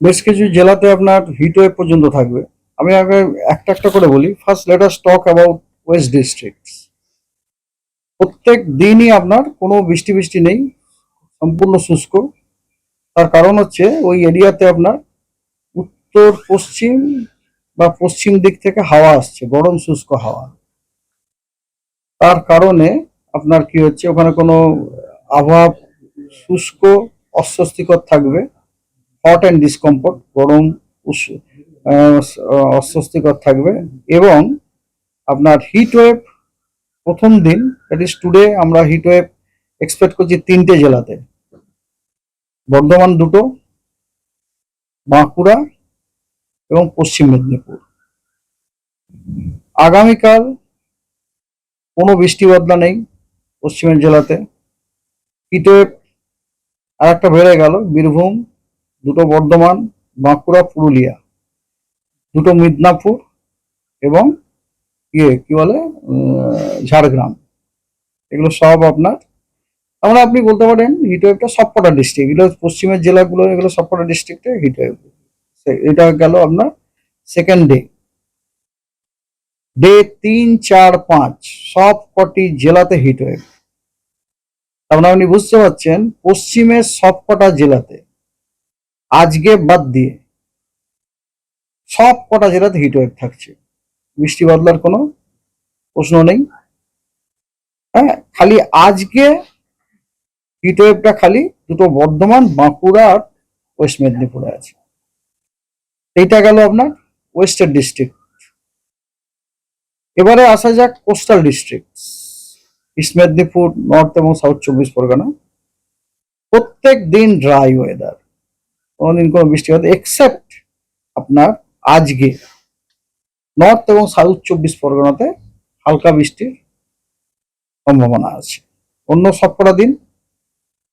বেশ কিছু জেলাতে আপনার হিট ওয়েভ পর্যন্ত থাকবে। আমি আগে একটা একটা করে বলি। First let us talk about west district প্রত্যেক দিনই আপনার কোনো বৃষ্টি বৃষ্টি নেই, সম্পূর্ণ শুষ্ক। তার কারণ হচ্ছে ওই এরিয়াতে আপনার উত্তর, পশ্চিম বা পশ্চিম দিক থেকে হাওয়া আসছে, গরম, শুষ্ক হাওয়া। তার কারণে আপনার কি হচ্ছে, ওখানে কোনো আবহাওয়া শুষ্ক, অস্বস্তিকর থাকবে। হট অ্যান্ড ডিসকমফোর্ট গরম অস্বস্তিকর থাকবে এবং আপনার হিট ওয়েভ প্রথম দিন দ্যাট ইজ টুডে আমরা হিট ওয়েভ এক্সপেক্ট করছি তিনটে জেলাতে। বর্ধমান দুটো, বাঁকুড়া এবং পশ্চিম মেদিনীপুর। আগামীকাল কোনো বৃষ্টি বদলা নেই পশ্চিমের জেলাতে। হিট ওয়েভ আর একটা বেড়ে গেল, বীরভূম দুটো বর্ধমান, বাঁকুড়া, পুরুলিয়া। দুটো মিদনাপুর এবং ইয়ে কি বলে ঝাড়গ্রাম। এগুলো সব আপনার, আমরা আপনি বলতে পারেন হিটওয়েভটা সবকটা ডিস্ট্রিক্ট এগুলো পশ্চিমের জেলাগুলো, এগুলো সবকটা ডিস্ট্রিক্টে হিটওয়েভ এটা গেল আপনার সেকেন্ড ডে ডে তিন, চার, পাঁচ সব কটি জেলাতে হিটওয়েভ আপনারা আপনি বুঝতে পারছেন, পশ্চিমের সবকটা জেলাতে আজকে বাদ দিয়ে সব কটা জেলাতে হিটওয়েভ থাকছে। বৃষ্টি বদলার কোনো প্রশ্ন নেই। হ্যাঁ খালি আজকে হিটওয়েভটা খালি দুটো বর্ধমান, বাঁকুড়া আর ওয়েস্ট মেদিনীপুরে আছে। এইটা গেল আপনার ওয়েস্টার্ন ডিস্ট্রিক্ট এবারে আসা যাক coastal district east Medinipur north এবং সাউথ চব্বিশ পরগনা। প্রত্যেক দিন ড্রাই ওয়েদার কোনোদিন কোনো বৃষ্টি হতে এক্সেপ্ট আপনার আজকে। নর্থ এবং সাউথ চব্বিশ পরগনাতে হালকা বৃষ্টির সম্ভাবনা আছে। অন্য সবকটা দিন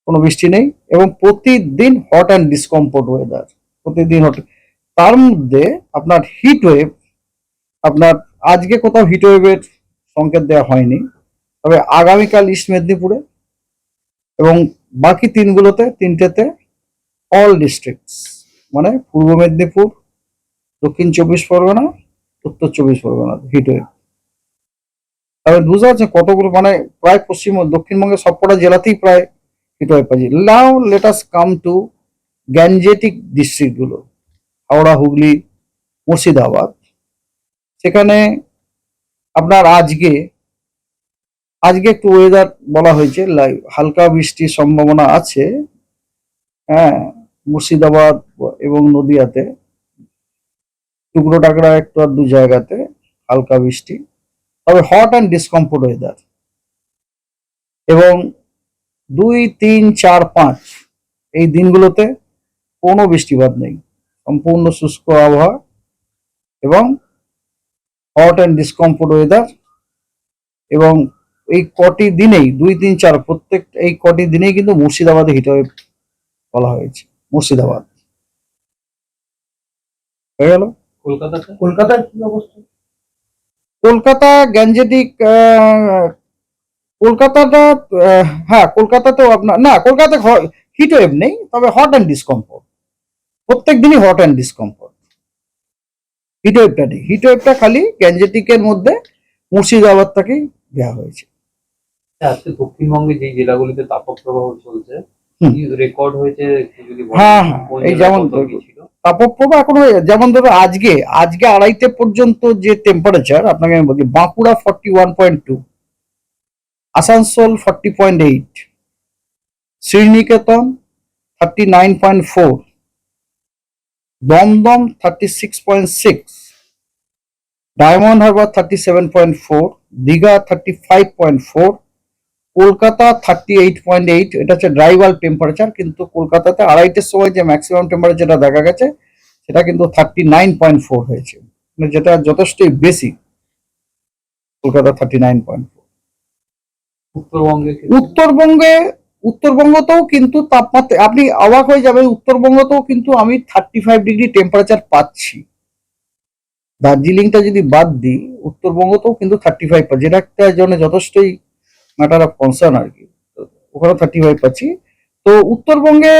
কোনো বৃষ্টি নেই এবং প্রতিদিন হট অ্যান্ড ডিসকমফোর্ট ওয়েদার প্রতিদিন হট তার মধ্যে আপনার হিট ওয়েভ আপনার আজকে কোথাও হিট ওয়েভের সংকেত দেওয়া হয়নি। তবে আগামীকাল ইস্ট মেদিনীপুরে এবং বাকি তিনগুলোতে, তিনটেতে অল ডিস্ট্রিক্টস মানে পূর্ব মেদিনীপুর, দক্ষিণ চব্বিশ পরগনা, উত্তর চব্বিশ পরগনা হিট ওয়েভ তবে বুঝতে পারছেন কতগুলো মানে প্রায় পশ্চিম, দক্ষিণবঙ্গের সবকটা জেলাতেই প্রায় হিট ওয়েভ পাচ্ছি। Now let us come to Gangetic ডিস্ট্রিক্টগুলো Howrah, Hooghly, Murshidabad. সেখানে আপনার আজকে আজকে একটু ওয়েদার বলা হয়েছে হালকা বৃষ্টির সম্ভাবনা আছে। হ্যাঁ মুর্শিদাবাদ এবং নদিয়াতে। টুকরো টাকরা একটু আর দু জায়গাতে, হালকা বৃষ্টি। তবে হট অ্যান্ড ডিসকমফোর্ট ওয়েদার এবং দুই, তিন, চার, পাঁচ এই দিনগুলোতে কোনো বৃষ্টিপাত নেই। সম্পূর্ণ শুষ্ক আবহাওয়া এবং হট অ্যান্ড ডিসকমফোর্ট ওয়েদার এবং এই কটি দিনেই, দুই, তিন, চার, প্রত্যেক, এই কটি দিনেই কিন্তু মুর্শিদাবাদে হিট ওয়েভ বলা হয়েছে। মুর্শিদাবাদ। হয়ে গেল? কলকাতাতে কলকাতার কি অবস্থা? কলকাতা গ্যাঞ্জেটিক কলকাতাটা হ্যাঁ কলকাতাতেও আপনার না কলকাতা হিট ওয়েভ নেই তবে হট অ্যান্ড ডিসকমফোর্ট প্রত্যেক দিনই হট অ্যান্ড ডিসকমফোর্ট হিট ওয়েভটা নেই। হিট ওয়েভটা খালি গ্যাঞ্জেটিকের মধ্যে মুর্শিদাবাদটাকেই দেওয়া হয়েছে। আজকে দক্ষিণবঙ্গে যে জেলাগুলিতে তাপপ্রবাহ চলছে। রেকর্ড হয়েছে হ্যাঁ, হ্যাঁ, এই যেমন তাপপ্রবাহ এখনও যেমন ধরো আজকে আজকে আড়াইটে পর্যন্ত যে টেম্পারেচার আপনাকে আমি বলছি Bankura forty one point two Asansol forty point eight Sriniketan thirty nine point four Dum Dum thirty six point six Diamond Harbour thirty seven point four Digha thirty five point four Kolkata thirty eight point eight এটা হচ্ছে ড্রাইভাল temperature কিন্তু কলকাতাতে আড়াইটের সময় যে maximum টেম্পারেচারটা দেখা গেছে সেটা কিন্তু থার্টি নাইন পয়েন্ট ফোর হয়েছে। মানে যেটা যথেষ্টই বেশি Kolkata thirty nine point four উত্তরবঙ্গে উত্তরবঙ্গে উত্তরবঙ্গতেও কিন্তু তাপমাত্রা আপনি অবাক হয়ে যাবেন উত্তরবঙ্গতেও কিন্তু আমি থার্টি ফাইভ ডিগ্রি টেম্পারেচার পাচ্ছি। দার্জিলিংটা যদি বাদ দিই উত্তরবঙ্গতেও কিন্তু থার্টি ফাইভ পাচ্ছি এটা একটা জন্য যথেষ্টই ম্যাটার অফ কনসার্ন আর কি। ওখানে থার্টি ফাইভ পাচ্ছি। তো উত্তরবঙ্গে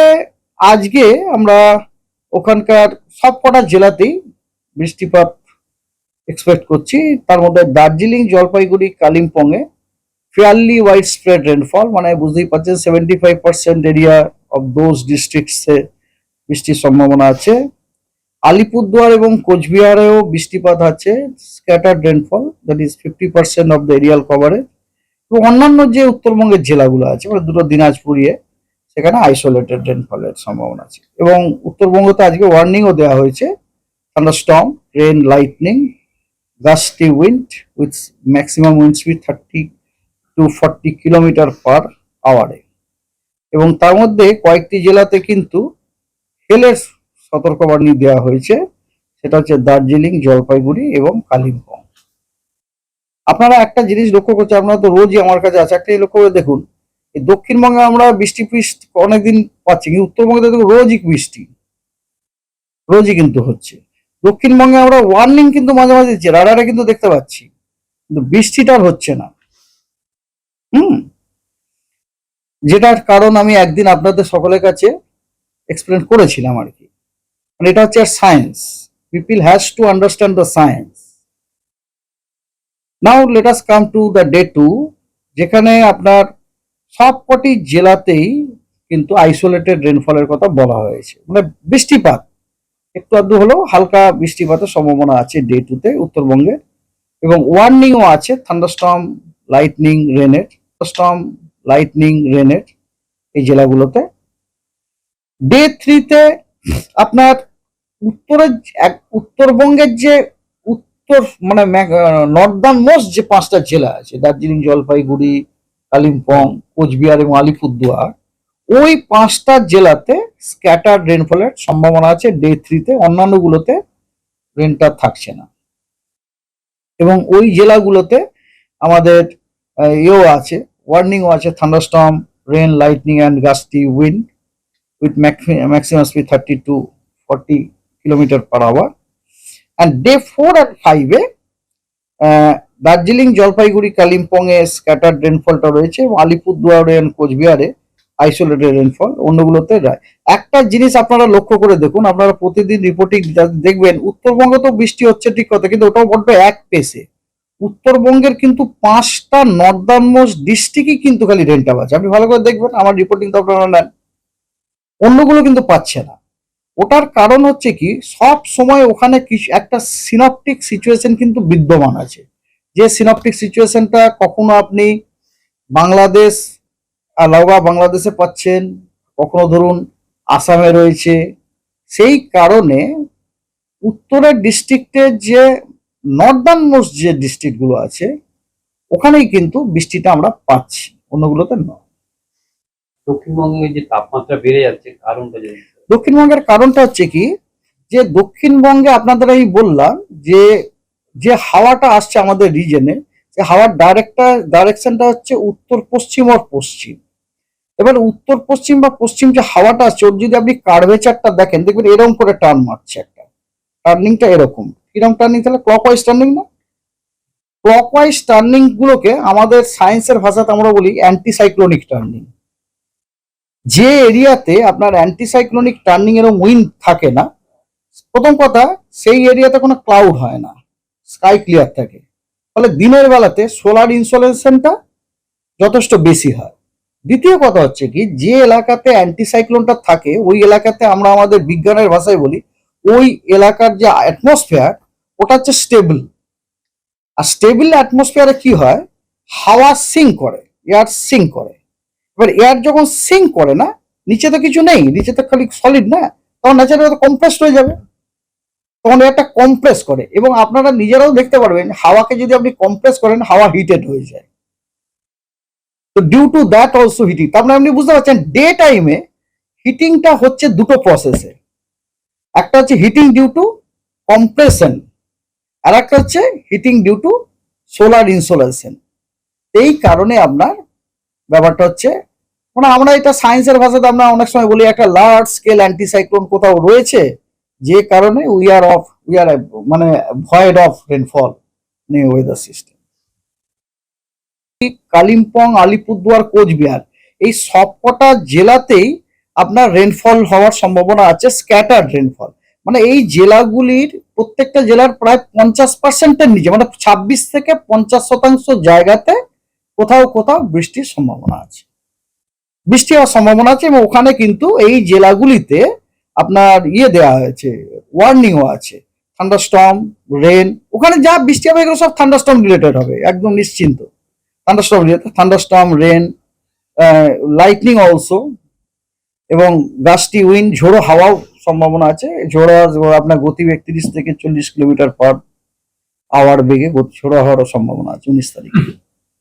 আজকে আমরা ওখানকার সবকটা জেলাতেই বৃষ্টিপাত এক্সপেক্ট করছি। তার মধ্যে দার্জিলিং, জলপাইগুড়ি, কালিম্পংয়ে ফেয়ারলি ওয়াইড স্প্রেড রেনফল মানে বুঝতেই পারছেন seventy five percent area of those ডিস্ট্রিক্টসে বৃষ্টির সম্ভাবনা আছে। আলিপুরদুয়ার এবং কোচবিহারেও বৃষ্টিপাত আছে scattered rainfall that is fifty percent of the areal coverage এবং অন্যান্য যে উত্তরবঙ্গের জেলাগুলো আছে মানে দুটো দিনাজপুরিয়ে সেখানে আইসোলেটেড রেনফলের সম্ভাবনা আছে। এবং উত্তরবঙ্গতে আজকে ওয়ার্নিংও দেওয়া হয়েছে thunderstorm rain lightning gusty wind with maximum wind speed thirty to forty kilometre per আওয়ারে এবং তার মধ্যে কয়েকটি জেলাতে কিন্তু হেলের সতর্কবাণী দেওয়া হয়েছে, সেটা হচ্ছে দার্জিলিং, জলপাইগুড়ি এবং কালিম্পং। আপনারা একটা জিনিস লক্ষ্য করছে আপনারা তো রোজই আমার কাছে আছে, একটা লক্ষ্য করে দেখুন। এই দক্ষিণবঙ্গে আমরা বৃষ্টি ফিস অনেকদিন পাচ্ছি, কিন্তু উত্তরবঙ্গে দেখুন রোজই বৃষ্টি। রোজই কিন্তু হচ্ছে। দক্ষিণবঙ্গে আমরা ওয়ার্নিং কিন্তু মাঝে মাঝে দিচ্ছি, রাডারে কিন্তু দেখতে পাচ্ছি। কিন্তু বৃষ্টিটা হচ্ছে না। হুম? যেটার কারণ আমি একদিন আপনাদের সকলের কাছে এক্সপ্লেন করেছিলাম আর কি। মানে এটা হচ্ছে science people has to understand the science now let us come to the day two যেখানে আপনার সবকটি জেলাতেই কিন্তু আইসোলেটেড রেনফলের কথা বলা হয়েছে। মানে বৃষ্টিপাত, একটু আধটু হলেও হালকা বৃষ্টিপাতের সম্ভাবনা আছে ডে টুতে উত্তরবঙ্গে। এবং ওয়ার্নিংও আছে থান্ডারস্টর্ম লাইটনিং রেনের স্টর্ম লাইটনিং রেনের এই জেলাগুলোতে। ডে থ্রিতে আপনার উত্তরের উত্তরবঙ্গের যে উত্তর মানে নর্দার্ন মোস্ট যে পাঁচটা জেলা আছে, দার্জিলিং, জলপাইগুড়ি, কালিম্পং, কোচবিহার এবং আলিপুরদুয়ার, ওই পাঁচটা জেলাতে স্ক্যাটার রেনফলের সম্ভাবনা আছে ডে থ্রিতে অন্যান্যগুলোতে রেনটা থাকছে না। এবং ওই জেলাগুলোতে আমাদের ইয়েও আছে ওয়ার্নিংও আছে thunderstorm rain lightning and gusty wind with maximum speed thirty to forty kilometre per hour and day four and ফাইভে দার্জিলিং, জলপাইগুড়ি কালিম্পং এ স্ক্যাটার্ড রেনফলটা রয়েছে এবং আলিপুরদুয়ারে and কোচবিহারে আইসোলেটেড রেনফল অন্যগুলোতে রায় একটা জিনিস আপনারা লক্ষ্য করে দেখুন, আপনারা প্রতিদিন রিপোর্টিং দেখবেন, উত্তরবঙ্গে তো বৃষ্টি হচ্ছে ঠিক কথা, কিন্তু ওটাও বড্ড এক পেসে উত্তরবঙ্গের কিন্তু পাঁচটা নর্দার্ন মোস্ট ডিস্ট্রিক্টই কিন্তু খালি রেন্টটা পাচ্ছে আপনি ভালো করে দেখবেন, আমার রিপোর্টিং তো আপনারা নেন। অন্যগুলো কিন্তু পাচ্ছে না। ওটার কারণ হচ্ছে কি, সব সময় ওখানে কিছু একটা সিনপটিক সিচুয়েশন কিন্তু বিদ্যমান আছে। যে সিনপটিক সিচুয়েশনটা কখনো আপনি বাংলাদেশ আলাওয়া বাংলাদেশে পাচ্ছেন, কখনো ধরুন আসামে রয়েছে, সেই কারণে উত্তরের ডিস্ট্রিক্টের যে নর্দার্ন মোস্ট যে ডিস্ট্রিক্টগুলো আছে, ওখানেই কিন্তু বৃষ্টিটা আমরা পাচ্ছি, অন্যগুলোতে নয়। দক্ষিণবঙ্গে যে তাপমাত্রা বেড়ে যাচ্ছে, কারণটা যদি দক্ষিণবঙ্গের কারণটা হচ্ছে কি, যে দক্ষিণবঙ্গে আপনাদের আমি বললাম যে যে হাওয়াটা আসছে আমাদের রিজনে যে হাওয়ার ডাইরেক্টটা ডাইরেকশনটা হচ্ছে উত্তর পশ্চিম আর পশ্চিম। এবার উত্তর পশ্চিম বা পশ্চিম যে হাওয়াটা আসছে, ওর যদি আপনি কার্ভেচারটা দেখেন, দেখবেন এরকম করে টার্ন মারছে একটা। টার্নিংটা এরকম। কীরকম টার্নিং তাহলে ক্লকওয়াইজ টার্নিং না? ক্লকওয়াইজ টার্নিং গুলোকে আমাদের সায়েন্সের ভাষাতে আমরা বলি অ্যান্টিসাইক্লোনিক টার্নিং যে এরিয়াতে আপনার অ্যান্টিসাইক্লোনিক টার্নিং এরকম উইন্ড থাকে না, প্রথম কথা, সেই এরিয়াতে কোনো ক্লাউড হয় না স্কাই ক্লিয়ার থাকে। ফলে দিনের বেলাতে সোলার ইনসোলেশনটা যথেষ্ট বেশি হয়। দ্বিতীয় কথা হচ্ছে কি, যে এলাকাতে অ্যান্টিসাইক্লোনটা থাকে, ওই এলাকাতে আমরা আমাদের বিজ্ঞানের ভাষায় বলি, ওই এলাকার যে অ্যাটমসফিয়ার ওটা হচ্ছে স্টেবল আর স্টেবল অ্যাটমসফিয়ারে কি হয়? হাওয়া সিং করে এয়ার সিং করে। এবার এয়ার যখন সিঙ্ক করে না, নিচে তো কিছু নেই, নিচে তো খালি সলিড না, তখন ন্যাচারালি কম্প্রেসড হয়ে যাবে। তখন এয়ারটা কম্প্রেস করে এবং আপনারা নিজেরাও দেখতে পারবেন, হাওয়াকে যদি আপনি কম্প্রেস করেন, হাওয়া হিটেড হয়ে যায়। তো due to that also heating তার মানে আপনি বুঝতে পারছেন ডে টাইমে হিটিংটা হচ্ছে দুটো প্রসেসে একটা হচ্ছে হিটিং ডিউ টু কম্প্রেশন আর একটা হচ্ছে heating due to solar insolation এই কারণে আপনার ব্যাপারটা হচ্ছে মানে আমরা এটা সায়েন্সের ভাষাতে আমরা অনেক সময় বলি একটা লার্জ স্কেল অ্যান্টিসাইক্লোন কোথাও রয়েছে, যে কারণে we are of we are মানে void of rainfall new weather system Kalimpong, Alipurduar, Cooch Behar, এই সবকটা জেলাতেই আপনার রেনফল হওয়ার সম্ভাবনা আছে স্ক্যাটার্ড রেনফল মানে এই জেলাগুলির প্রত্যেকটা জেলার প্রায় পঞ্চাশ পার্সেন্টের নিচে মানে ছাব্বিশ থেকে পঞ্চাশ শতাংশ জায়গাতে কোথাও কোথাও বৃষ্টির সম্ভাবনা আছে। বৃষ্টি হওয়ার সম্ভাবনা আছে এবং ওখানে কিন্তু এই জেলাগুলিতে আপনার ইয়ে দেওয়া হয়েছে ওয়ার্নিংও আছে। থান্ডারস্টর্ম রেন ওখানে যা বৃষ্টি হবে এগুলো সব থান্ডারস্টর্ম রিলেটেড হবে, একদম নিশ্চিন্ত। Thunderstorm related thunderstorm rain lightning also এবং গাছটি উইন্ড ঝোড়ো হাওয়াও সম্ভাবনা আছে। ঝোড়ো আপনার গতি একত্রিশ থেকে চল্লিশ কিলোমিটার পার আওয়ার বেগে ঝোড়ো হওয়ারও সম্ভাবনা আছে উনিশ তারিখে।